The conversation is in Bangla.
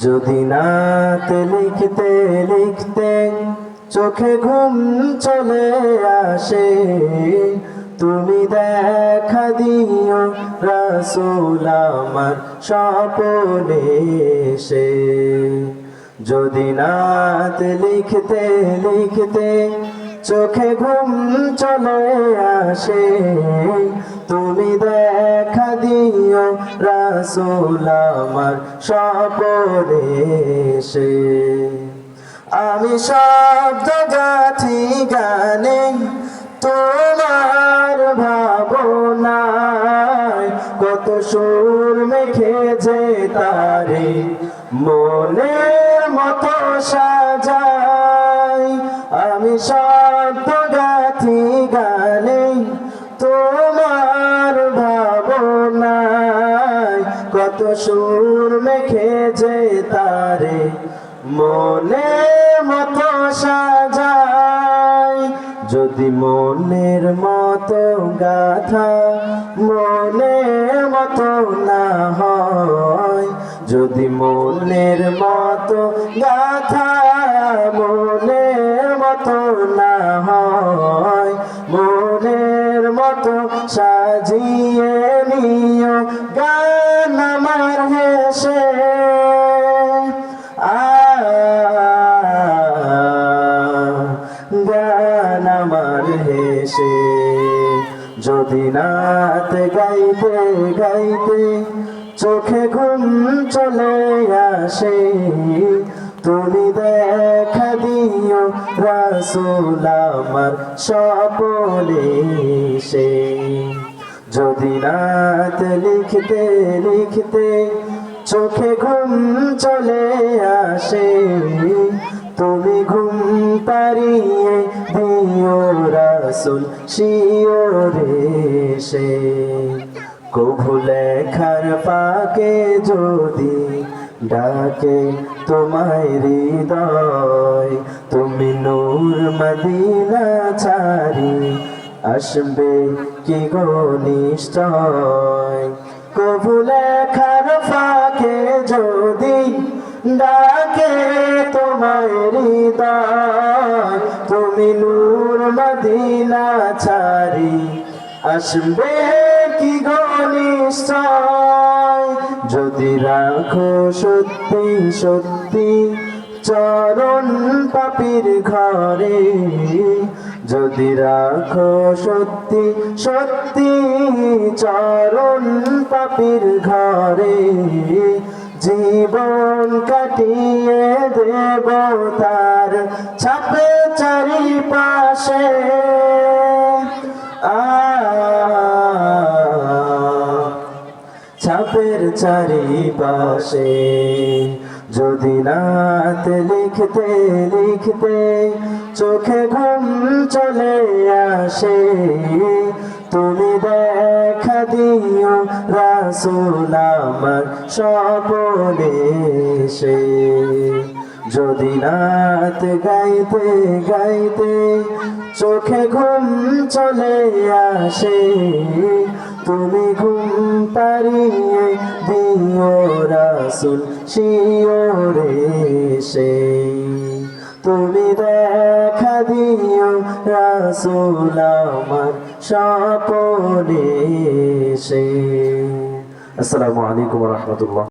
যদি নাতে লিখতে লিখতে চোখে ঘুম চলে আসে, তুমি দেখা দিও রাসূল আমার স্বপনে সে যদি নাতে লিখতে লিখতে চোখে ঘুম চলে আসে তুমি দেখা দিও, রাসূল আমার স্বপনে সে আমি শব্দ গাথি গানে তোমার ভাবনায় কত সুর মেখেছে তারে মনের মতো সাজাই আমি শব্দ কত সুর মেখেছে তারে মনে মতো সাজাই যদি মনের মতো গাথা মনের মতো না হয়। যদি মনের মতো গাথা মনের মতো না হয়। মনের মতো সাজিয়ে আমার হেসে গান আমার হেসে। যদি নাত গাইতে গাইতে চোখে ঘুম চলে আসে, তুমি দেখা দিও রাসূল আমার স্বপনে সে যদি রাত লিখতে লিখতে চোখে ঘুম চলে আসে, তুমি ঘুম পারিয়ে দিও রাসুল শিওরে সে কভু লেখার পাকে যদি ডাকে তোমায় হৃদয়, তুমি নূর মদিনা ছাড়ি আসবে কি গো নিশ্চয়? লেখার ফাঁকে যদি ডাকে হৃদয়, তুমি নূর মদিনা ছাড়ি। আসবে কি গো যদি রাখো সত্যি সত্যি চরণ পাপির ঘরে যদি রাখো সত্যি সত্যি চরণ পাপির ঘরে জীবন কাটিয়ে দেব তার ছাপে চারিপাশে। ছাপের চারিপাশে। যদি নাত লিখতে লিখতে চোখে ঘুম চলে আসে, তুমি দেখা দিও রাসূল আমার স্বপনে সে যদি রাত গাইতে গাইতে চোখে ঘুম চলে আসে তুমি ঘুম পারিয়ে দিও রাসুল শিওরে সে। তুমি দেখা দিও রাসুল আমার স্বপনে সে। আসসালামু আলাইকুম রহমতুল্লাহ।